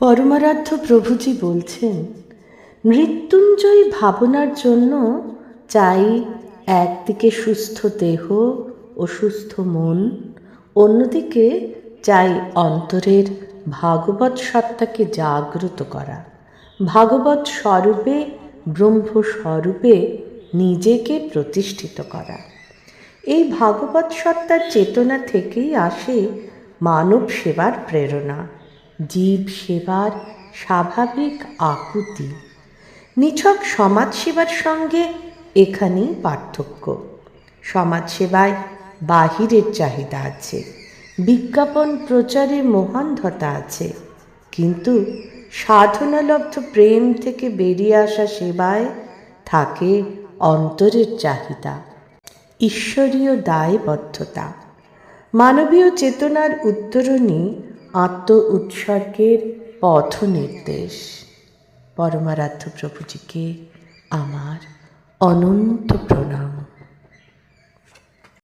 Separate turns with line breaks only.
পরমারাধ্য প্রভুজি বলছেন, মৃত্যুঞ্জয় ভাবনার জন্য চাই একদিকে সুস্থ দেহ ও সুস্থ মন, অন্যদিকে চাই অন্তরের ভাগবত সত্তাকে জাগ্রত করা। ভাগবত স্বরূপে ব্রহ্ম স্বরূপে নিজেকে প্রতিষ্ঠিত করা। এই ভাগবত সত্তার চেতনা থেকেই আসে মানব সেবার প্রেরণা। জীব সেবার স্বাভাবিক আকুতি নিছক সমাজসেবার সঙ্গে এখানেই পার্থক্য। সমাজসেবায় বাহিরের চাহিদা আছে, বিজ্ঞাপন প্রচারে মহান্ধতা আছে। কিন্তু সাধনালব্ধ প্রেম থেকে বেরিয়ে আসা সেবায় থাকে অন্তরের চাহিদা, ঈশ্বরীয় দায়বদ্ধতা। মানবীয় চেতনার উত্তরণী আত্ম উৎসর্গের পথ নির্দেশ পরমারাধ্য প্রভুজিকে আমার অনন্ত প্রণাম।